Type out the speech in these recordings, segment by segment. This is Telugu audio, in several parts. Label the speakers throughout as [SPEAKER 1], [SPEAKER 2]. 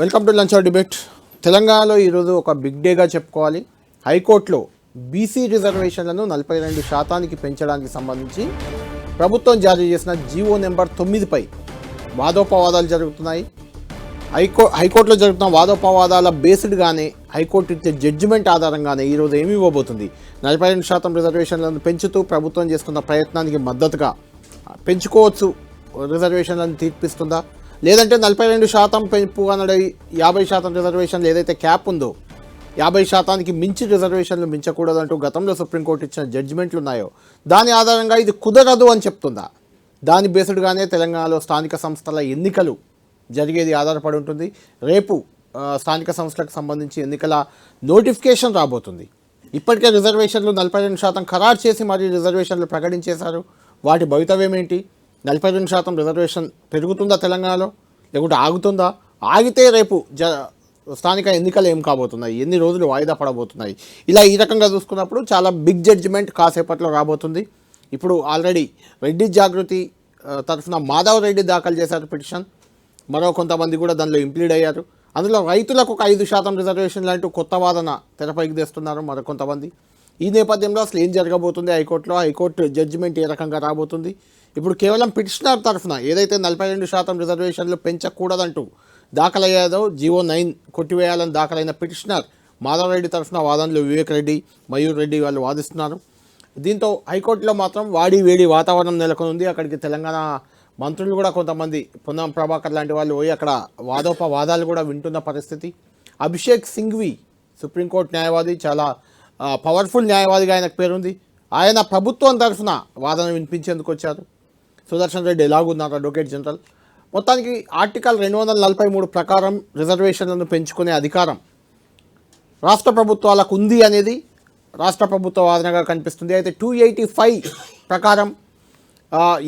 [SPEAKER 1] Welcome to lunch debate. తెలంగాణలో ఈరోజు ఒక బిగ్ డేగా చెప్పుకోవాలి. హైకోర్టులో బీసీ రిజర్వేషన్లను నలభై రెండు శాతానికి పెంచడానికి సంబంధించి ప్రభుత్వం జారీ చేసిన జీవో నెంబర్ తొమ్మిదిపై వాదోపవాదాలు జరుగుతున్నాయి. హైకో హైకోర్టులో జరుగుతున్న వాదోపవాదాల బేస్డ్గానే హైకోర్టు ఇచ్చే జడ్జిమెంట్ ఆధారంగానే ఈరోజు ఏమి ఇవ్వబోతుంది? నలభై రెండు శాతం రిజర్వేషన్లను పెంచుతూ ప్రభుత్వం చేసుకున్న ప్రయత్నానికి మద్దతుగా పెంచుకోవచ్చు. రిజర్వేషన్లను తీర్పిస్తుందా? లేదంటే నలభై రెండు శాతం పెంపు అన్నది యాభై శాతం రిజర్వేషన్లు ఏదైతే క్యాప్ ఉందో యాభై శాతానికి మించి రిజర్వేషన్లు మించకూడదంటూ గతంలో సుప్రీంకోర్టు ఇచ్చిన జడ్జిమెంట్లు ఉన్నాయో దాని ఆధారంగా ఇది కుదరదు అని చెప్తుందా? దాని బేస్డ్గానే తెలంగాణలో స్థానిక సంస్థల ఎన్నికలు జరిగేది ఆధారపడి ఉంటుంది. రేపు స్థానిక సంస్థలకు సంబంధించి ఎన్నికల నోటిఫికేషన్ రాబోతుంది. ఇప్పటికే రిజర్వేషన్లు నలభై రెండు శాతం ఖరారు చేసి మరి రిజర్వేషన్లు ప్రకటించేశారు. వాటి భవితవ్యం ఏంటి నలభై రెండు శాతం రిజర్వేషన్ పెరుగుతుందా తెలంగాణలో? లేకుంటే ఆగుతుందా? ఆగితే రేపు జ స్థానిక ఎన్నికలు ఏం కాబోతున్నాయి? ఎన్ని రోజులు వాయిదా పడబోతున్నాయి? ఇలా ఈ రకంగా చూసుకున్నప్పుడు చాలా బిగ్ జడ్జిమెంట్ కాసేపట్లో రాబోతుంది. ఇప్పుడు ఆల్రెడీ రెడ్డి జాగృతి తరఫున మాధవ్ రెడ్డి దాఖలు చేశారు పిటిషన్. మరో కొంతమంది కూడా దానిలో ఇంప్లీడ్ అయ్యారు. అందులో రైతులకు ఒక ఐదు శాతం రిజర్వేషన్ లాంటి కొత్త వాదన తెరపైకి తెస్తున్నారు మరి కొంతమంది. ఈ నేపథ్యంలో అసలు ఏం జరగబోతుంది హైకోర్టులో? హైకోర్టు జడ్జిమెంట్ ఏ రకంగా రాబోతుంది? ఇప్పుడు కేవలం పిటిషనర్ తరఫున ఏదైతే నలభై రెండు శాతం రిజర్వేషన్లు పెంచకూడదంటూ దాఖలయ్యేదో జీవో నైన్ కొట్టివేయాలని దాఖలైన పిటిషనర్ మాధవరెడ్డి తరఫున వాదనలు వివేక్ రెడ్డి మయూర్ రెడ్డి వాళ్ళు వాదిస్తున్నారు. దీంతో హైకోర్టులో మాత్రం వాడి వేడి వాతావరణం నెలకొని ఉంది అక్కడికి తెలంగాణ మంత్రులు కూడా కొంతమంది పొన్నం ప్రభాకర్ లాంటి వాళ్ళు పోయి అక్కడ వాదోపవాదాలు కూడా వింటున్న పరిస్థితి. అభిషేక్ సింఘ్వి సుప్రీంకోర్టు న్యాయవాది చాలా పవర్ఫుల్ న్యాయవాదిగా ఆయనకు పేరుంది. ఆయన ప్రభుత్వం తరఫున వాదన వినిపించేందుకు వచ్చారు. సుదర్శన్ రెడ్డి ఎలాగున్నారు అడ్వకేట్ జనరల్? మొత్తానికి ఆర్టికల్ రెండు వందల నలభై మూడు ప్రకారం రిజర్వేషన్లను పెంచుకునే అధికారం రాష్ట్ర ప్రభుత్వాలకు ఉంది అనేది రాష్ట్ర ప్రభుత్వ వాదనగా కనిపిస్తుంది. అయితే టూ ఎయిటీ ఫైవ్ ప్రకారం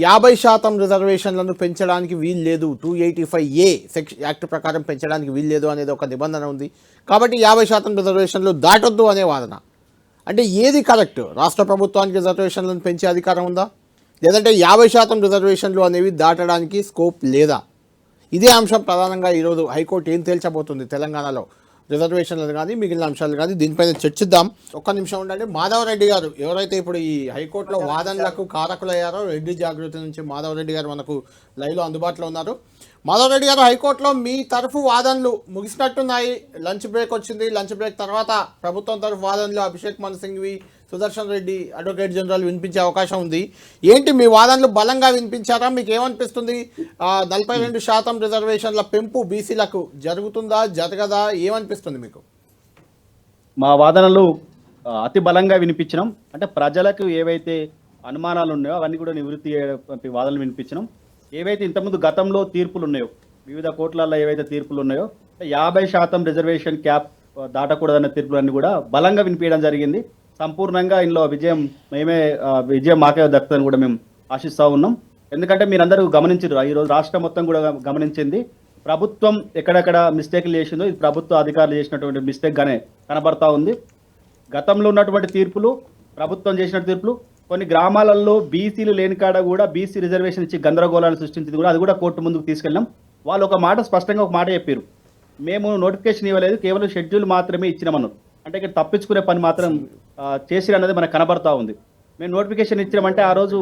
[SPEAKER 1] యాభై శాతం రిజర్వేషన్లను పెంచడానికి వీలు లేదు. Two eighty five A section act ప్రకారం పెంచడానికి వీలు లేదు అనేది ఒక నిబంధన ఉంది. కాబట్టి యాభై శాతం రిజర్వేషన్లు దాటొద్దు అనే వాదన. అంటే ఏది కరెక్ట్? రాష్ట్ర ప్రభుత్వానికి రిజర్వేషన్లను పెంచే అధికారం ఉందా? లేదంటే యాభై శాతం రిజర్వేషన్లు అనేవి దాటడానికి స్కోప్ లేదా? ఇదే అంశం ప్రధానంగా ఈరోజు హైకోర్టు ఏం తేల్చబోతుంది తెలంగాణలో? రిజర్వేషన్లు కానీ మిగిలిన అంశాలు కానీ దీనిపైన చర్చిద్దాం. ఒక్క నిమిషం ఉండండి. మాధవరెడ్డి గారు ఎవరైతే ఇప్పుడు ఈ హైకోర్టులో వాదనలకు కారకులయ్యారో రెడ్డి జాగృతి నుంచి మాధవరెడ్డి గారు మనకు లైవ్లో అందుబాటులో ఉన్నారు. మాధవరెడ్డి గారు హైకోర్టులో మీ తరఫు వాదనలు ముగిసినట్టున్నాయి. లంచ్ బ్రేక్ వచ్చింది. లంచ్ బ్రేక్ తర్వాత ప్రభుత్వం తరఫు వాదనలు అభిషేక్ మన్ సింగ్వి సుదర్శన్ రెడ్డి అడ్వకేట్ జనరల్ వినిపించే అవకాశం ఉంది. ఏంటి మీ వాదనలు బలంగా వినిపించారా? మీకు ఏమనిపిస్తుంది నలభై రెండు శాతం రిజర్వేషన్ల పెంపు బీసీలకు జరుగుతుందా జరగదా? ఏమనిపిస్తుంది మీకు?
[SPEAKER 2] మా వాదనలు అతి బలంగా వినిపించినాం. అంటే ప్రజలకు ఏవైతే అనుమానాలు ఉన్నాయో అవన్నీ కూడా నివృత్తి వాదనలు వినిపించినాం. ఏవైతే ఇంతకుముందు గతంలో తీర్పులు ఉన్నాయో వివిధ కోట్లలో ఏవైతే తీర్పులు ఉన్నాయో యాభై శాతం రిజర్వేషన్ క్యాప్ దాటకూడదన్న తీర్పులన్నీ కూడా బలంగా వినిపించడం జరిగింది. సంపూర్ణంగా ఇందులో విజయం మేమే విజయం మాకే దక్కుతుందని కూడా మేము ఆశిస్తూ ఉన్నాం. ఎందుకంటే మీరందరూ గమనించారు ఈరోజు రాష్ట్రం మొత్తం కూడా గమనించింది. ప్రభుత్వం ఎక్కడెక్కడ మిస్టేక్లు చేసిందో ఇది ప్రభుత్వ అధికారులు చేసినటువంటి మిస్టేక్ గానే కనబడతా ఉంది. గతంలో ఉన్నటువంటి తీర్పులు ప్రభుత్వం చేసిన తీర్పులు కొన్ని గ్రామాలలో బీసీలు లేని కాడ కూడా బీసీ రిజర్వేషన్ ఇచ్చి గందరగోళాన్ని సృష్టించింది కూడా అది కూడా కోర్టు ముందుకు తీసుకెళ్ళాం. వాళ్ళు ఒక మాట స్పష్టంగా ఒక మాట చెప్పారు మేము నోటిఫికేషన్ ఇవ్వలేదు కేవలం షెడ్యూల్ మాత్రమే ఇచ్చినామన్నారు. అంటే ఇక్కడ తప్పించుకునే పని మాత్రం చేసిరు అనేది మనకు కనబడతా ఉంది. మేము నోటిఫికేషన్ ఇచ్చినామంటే ఆ రోజు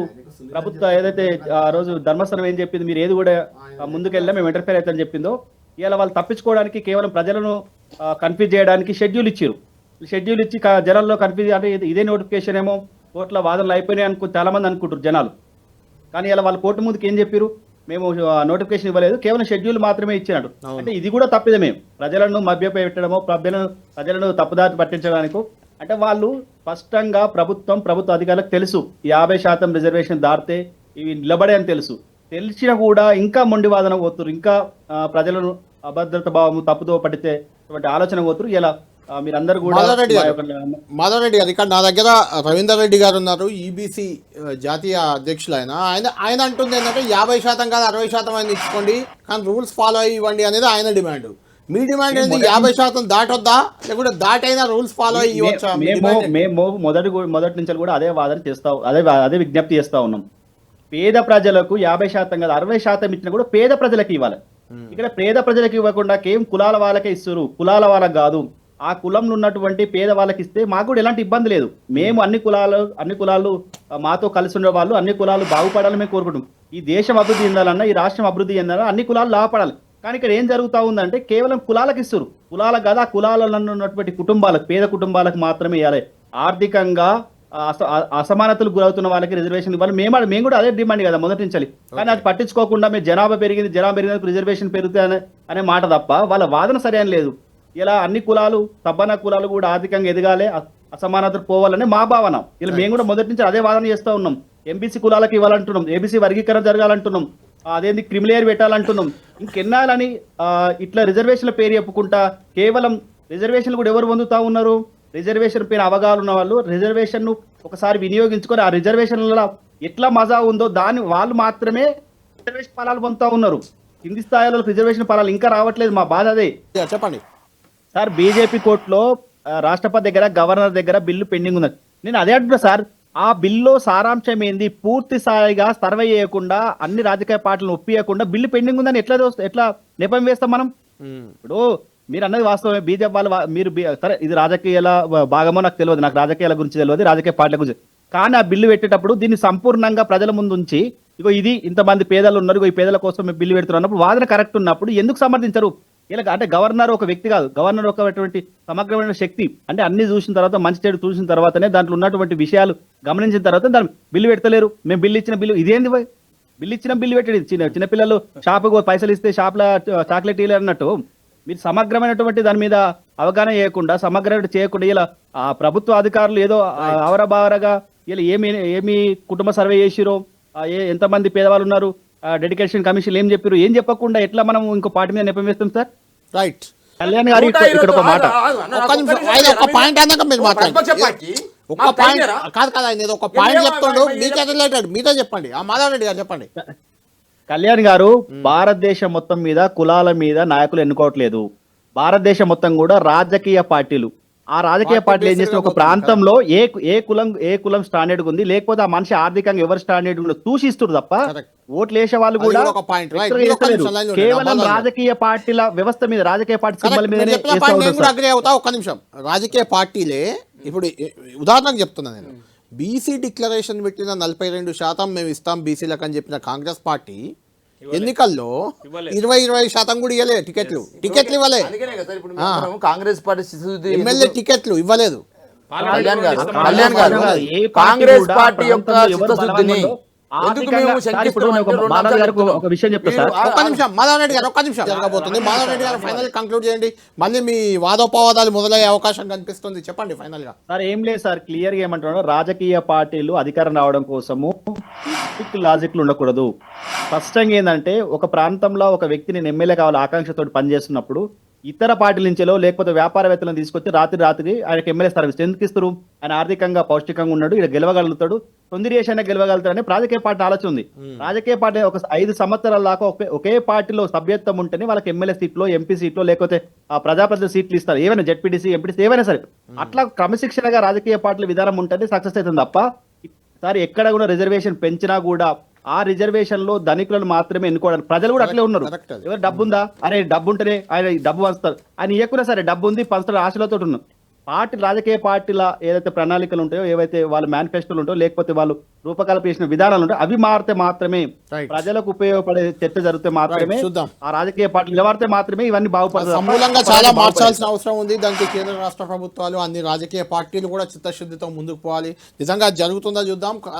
[SPEAKER 2] ప్రభుత్వ ఏదైతే ఆ రోజు ధర్మస్థలం ఏం చెప్పింది మీరు ఏది కూడా ముందుకెళ్ళా మేము ఇంటర్ఫేర్ అవుతామని చెప్పిందో ఇవాళ వాళ్ళు తప్పించుకోవడానికి కేవలం ప్రజలను కన్ఫ్యూజ్ చేయడానికి షెడ్యూల్ ఇచ్చారు. షెడ్యూల్ ఇచ్చి జనాల్లో కన్ఫ్యూజ్ అంటే ఇది- నోటిఫికేషన్ ఏమో కోర్టులో వాదనలు అయిపోయినాయి అనుకో చాలా మంది అనుకుంటారు జనాలు. కానీ ఇలా వాళ్ళ కోర్టు ముందుకు ఏం చెప్పారు? మేము నోటిఫికేషన్ ఇవ్వలేదు. కేవలం షెడ్యూల్ మాత్రమే ఇచ్చినట్టు
[SPEAKER 1] అవును.
[SPEAKER 2] అంటే ఇది కూడా తప్పిదమే. ప్రజలను మభ్యపెట్టడమో ప్రజలను ప్రజలను తప్పుదారి పట్టించడానికి అంటే వాళ్ళు స్పష్టంగా ప్రభుత్వం ప్రభుత్వ అధికారులకు తెలుసు. యాభై శాతం రిజర్వేషన్ దాటితే ఇవి నిలబడే అని తెలుసు. తెలిసినా కూడా ఇంకా మొండి వాదన పోతురు ఇంకా ప్రజలను అభద్రత భావము తప్పుదో పడితే ఆలోచన పోతురు ఇలా మీరందరూ కూడా
[SPEAKER 1] మాధవరెడ్డి
[SPEAKER 2] మా
[SPEAKER 1] గారు.
[SPEAKER 2] యొక్క
[SPEAKER 1] మాధవరెడ్డి గారు ఇక్కడ నా దగ్గర రవీందర్ రెడ్డి గారు ఉన్నారు ఈబీసీ జాతీయ అధ్యక్షులు ఆయన. ఆయన ఆయన అంటుంది ఏంటంటే యాభై శాతం కాదు అరవై శాతం ఆయన ఇచ్చుకోండి కానీ రూల్స్ ఫాలో అయ్యి ఇవ్వండి అనేది ఆయన డిమాండ్. మీ డిమాండ్ ఏంది యాభై శాతం దాటొద్దా? లేకుంటే దాటైనా రూల్స్ ఫాలో అయ్యి ఇవ్వచ్చా మీ
[SPEAKER 2] మేము? మేము మొదటి మొదటి నుంచి కూడా అదే వాదన చేస్తా అదే అదే విజ్ఞప్తి చేస్తా ఉన్నాం. పేద ప్రజలకు యాభై శాతం కాదు అరవై శాతం ఇచ్చినా కూడా పేద ప్రజలకు ఇవ్వాలి. ఇక్కడ పేద ప్రజలకు ఇవ్వకుండా కేవలం కులాల వాళ్ళకే ఇస్తారు కులాల వాళ్ళకి కాదు. ఆ కులంలో ఉన్నటువంటి పేద వాళ్ళకి ఇస్తే మాకు కూడా ఎలాంటి ఇబ్బంది లేదు. మేము అన్ని కులాలు అన్ని కులాలు మాతో కలిసి ఉండే వాళ్ళు అన్ని కులాలు బాగుపడాలని మేము కోరుకుంటాం ఈ దేశం అభివృద్ధి చెందాలన్నా ఈ రాష్ట్రం అభివృద్ధి చెందాలన్నా అన్ని కులాలు లాభపడాలి. కానీ ఇక్కడ ఏం జరుగుతా ఉందంటే కేవలం కులాలకు ఇస్తారు. కులాలకు కాదు కులాలలో ఉన్నటువంటి కుటుంబాలకు పేద కుటుంబాలకు మాత్రమే ఇవ్వాలి ఆర్థికంగా అసమానతలు గురవుతున్న వాళ్ళకి రిజర్వేషన్ ఇవ్వాలి. మేము మేము కూడా అదే డిమాండ్ కదా మొదటి నుంచి కానీ అది పట్టించుకోకుండా మేము జనాభా పెరిగింది జనాభా పెరిగినందుకు రిజర్వేషన్ పెరుగుతాయి అనే మాట తప్ప వాళ్ళ వాదన సరైన లేదు. ఇలా అన్ని కులాలు తబ్బన కులాలు కూడా ఆర్థికంగా ఎదగాలి అసమానతలు పోవాలని మా భావన. ఇలా మేము కూడా మొదటి నుంచి అదే వాదన చేస్తూ ఉన్నాం. ఎంబీసీ కులాలకు ఇవ్వాలంటున్నాం. ఏబీసీ వర్గీకరణ జరగాలంటున్నాం. అదేంది క్రిమిలేయర్ పెట్టాలంటున్నాం. ఇంకెన్నాళ్ళని ఆ, ఇట్లా రిజర్వేషన్ల పేరు చెప్పుకుంటా కేవలం రిజర్వేషన్లు కూడా ఎవరు పొందుతా ఉన్నారు? రిజర్వేషన్ పైన అవగాహన ఉన్న వాళ్ళు రిజర్వేషన్ను ఒకసారి వినియోగించుకొని ఆ రిజర్వేషన్ల ఎట్లా మజా ఉందో దాన్ని వాళ్ళు మాత్రమే రిజర్వేషన్ ఫలాలు పొందుతా ఉన్నారు. కింది స్థాయిలో రిజర్వేషన్ ఫలాలు ఇంకా రావట్లేదు మా బాధ అదే.
[SPEAKER 1] చెప్పండి.
[SPEAKER 2] సార్ బీజేపీ కోర్టులో రాష్ట్రపతి దగ్గర గవర్నర్ దగ్గర బిల్లు పెండింగ్ ఉన్నది. నేను అదే అంటున్నా సార్ ఆ బిల్లు సారాంశం ఏంది పూర్తి స్థాయిగా సర్వే చేయకుండా అన్ని రాజకీయ పార్టీలను ఒప్పియకుండా బిల్లు పెండింగ్ ఉందని ఎట్లా దోస్త- ఎట్లా నెపం వేస్తాం మనం. ఇప్పుడు మీరు అన్నది వాస్తవమే. బీజేపీ వాళ్ళు మీరు సరే ఇది రాజకీయాల భాగమో నాకు తెలియదు. నాకు రాజకీయాల గురించి తెలియదు రాజకీయ పార్టీల గురించి. కానీ ఆ బిల్లు పెట్టేటప్పుడు దీన్ని సంపూర్ణంగా ప్రజల ముందు ఉంచి ఇగో ఇది ఇంతమంది పేదలు ఉన్నారు ఇగో ఈ పేదల కోసం మేము బిల్లు పెడుతున్నారు అన్నప్పుడు వాదన కరెక్ట్ ఉన్నప్పుడు ఎందుకు సమర్థించరు? ఇలా అంటే గవర్నర్ ఒక వ్యక్తి కాదు. గవర్నర్ ఒకటువంటి సమగ్రమైన శక్తి. అంటే అన్ని చూసిన తర్వాత మంచి చెడు చూసిన తర్వాతనే దాంట్లో ఉన్నటువంటి విషయాలు గమనించిన తర్వాత దాన్ని బిల్లు పెడతలేరు. మేము బిల్లు ఇచ్చిన బిల్లు ఇదేంది? బిల్లు ఇచ్చిన బిల్లు పెట్టండి చిన్న చిన్నపిల్లలు షాపుకు పైసలు ఇస్తే షాప్లో చాక్లెట్ ఇవ్వలేరు అన్నట్టు. మీరు సమగ్రమైనటువంటి దాని మీద అవగాహన చేయకుండా సమగ్రమైన చేయకుండా ఇలా ఆ ప్రభుత్వ అధికారులు ఏదో అవరబావరగా ఇలా ఏమి ఏమి కుటుంబ సర్వే చేసిరో ఎంతమంది పేదవాళ్ళు ఉన్నారు డెడికేషన్ కమిషన్ ఏం చెప్పారు ఏం చెప్పకుండా ఎట్లా మనం ఇంకో పార్టీ మీద నెపం వేస్తాం సార్?
[SPEAKER 1] రైట్
[SPEAKER 2] కళ్యాణ్ గారు ఇక్కడ ఒక మాట.
[SPEAKER 1] ఒక పాయింట్ అన్నాక మీరు మాట్లాడండి. ఒక్క పాయింట్ కాదు కదా ఆయన ఏదో ఒక పాయింట్ చెప్తుండు మీకే రిలేటెడ్ మీతో చెప్పండి. ఆ మాధవ్ రెడ్డి గారు చెప్పండి.
[SPEAKER 2] కళ్యాణ్ గారు భారతదేశం మొత్తం మీద కులాల మీద నాయకులు ఎన్నుకోవట్లేదు. భారతదేశం మొత్తం కూడా రాజకీయ పార్టీలు. ఆ రాజకీయ
[SPEAKER 1] పార్టీ
[SPEAKER 2] పార్టీలు ఏం చేసిన ఒక ప్రాంతంలో ఏ ఏ కులం ఏ కులం స్టాండర్డ్ ఉంది? లేకపోతే ఆ మనిషి ఆర్థికంగా ఎవరు స్టాండర్డ్ ఉందో చూసిస్తారు తప్ప. ఓట్లు వేసే వాళ్ళు కూడా. కేవలం. రాజకీయ పార్టీల వ్యవస్థ మీద రాజకీయ పార్టీ సింబల్.
[SPEAKER 1] అగ్రి అవుతా ఒక్క నిమిషం. రాజకీయ పార్టీలే ఇప్పుడు ఉదాహరణకు చెప్తున్నా నేను. బీసీ డిక్లరేషన్ పెట్టిన నలభై రెండు శాతం మేము ఇస్తాం బీసీలకు అని చెప్పిన కాంగ్రెస్ పార్టీ ఎన్నికల్లో ఇరవై ఇరవై శాతం కూడా ఇవ్వలే టికెట్లు. టికెట్లు ఇవ్వలే.
[SPEAKER 3] అందుకనే కదా సార్ ఇప్పుడు మేము కాంగ్రెస్ పార్టీ
[SPEAKER 1] ఎమ్మెల్యే టికెట్లు ఇవ్వలేదు.
[SPEAKER 3] కళ్యాణ్ గారు
[SPEAKER 2] కాంగ్రెస్ పార్టీ
[SPEAKER 3] యొక్క
[SPEAKER 2] ఒక విషయం చెప్తా
[SPEAKER 1] ఒక్క నిమిషం మాధవ్ రెడ్డి గారు ఒక్క నిమిషం. జరగబోతుంది. మాధవ్ రెడ్డి గారు ఫైనల్ కంక్లూడ్ చేయండి. మళ్ళీ మీ వాదోపవాదాలు మొదలయ్యే అవకాశం కనిపిస్తుంది. చెప్పండి ఫైనల్గా.
[SPEAKER 2] సార్ ఏం లేదు సార్. క్లియర్గా ఏమంటున్నాడు రాజకీయ పార్టీలు అధికారం రావడం కోసము లాజిక్లు ఉండకూడదు. స్పష్టంగా ఏంటంటే ఒక ప్రాంతంలో ఒక వ్యక్తి నేను ఎమ్మెల్యే కావాలి ఆకాంక్షతో పనిచేస్తున్నప్పుడు ఇతర పార్టీల నుంచెలో లేకపోతే వ్యాపారవేత్తలను తీసుకొచ్చి రాత్రి రాత్రి ఆయనకి ఎమ్మెల్యే సర్వీస్ ఎందుకు ఇస్తారు? ఆయన ఆర్థికంగా పౌష్టికంగా ఉన్నాడు ఇక్కడ గెలవగలుగుతాడు. తొందర చేసిన గెలవగలుగుతాడని రాజకీయ పార్టీ ఆలోచన ఉంది. రాజకీయ పార్టీ ఒక ఐదు సంవత్సరాల దాకా ఒకే ఒకే పార్టీలో సభ్యత్వం ఉంటేనే వాళ్ళకి ఎమ్మెల్యే సీట్లో ఎంపీ సీట్లో లేకపోతే ఆ ప్రజాప్రతినిధి సీట్లు ఇస్తారు. ఏమైనా జెడ్పీటీసీ ఎంపీటీసీ ఏమైనా సరే. అట్లా క్రమశిక్షణగా రాజకీయ పార్టీల విధానం ఉంటేనే సక్సెస్ అవుతుంది తప్ప ఈసారి ఎక్కడ కూడా రిజర్వేషన్ పెంచినా కూడా ఆ రిజర్వేషన్లో ధనికులను మాత్రమే ఎన్నుకోవడానికి ప్రజలు కూడా అట్లే ఉన్నారు. ఎవరు డబ్బు ఉందా అరే డబ్బు ఉంటేనే ఆయన డబ్బు పంచుతారు ఆయన ఇవ్వకున్నా సరే డబ్బు ఉంది పంచుతారు ఆశలతో ఉన్నాం పార్టీ రాజకీయ పార్టీల ఏదైతే ప్రణాళికలు ఉంటాయో ఏవైతే వాళ్ళ మేనిఫెస్టోలు ఉంటాయో లేకపోతే వాళ్ళు రూపకల్పన చేసిన విధానాలు ఉంటాయో అవి మారితే మాత్రమే. ప్రజలకు ఉపయోగపడే చర్చ జరిగితే మాత్రమే. ఆ రాజకీయ పార్టీలు నిలబడితే మాత్రమే ఇవన్నీ బాగుపడతాయి
[SPEAKER 1] చాలా. మార్చాల్సిన అవసరం ఉంది దానికి కేంద్ర రాష్ట్ర ప్రభుత్వాలు అన్ని రాజకీయ పార్టీలు కూడా చిత్తశుద్ధితో ముందుకు పోవాలి నిజంగా జరుగుతుందో చూద్దాం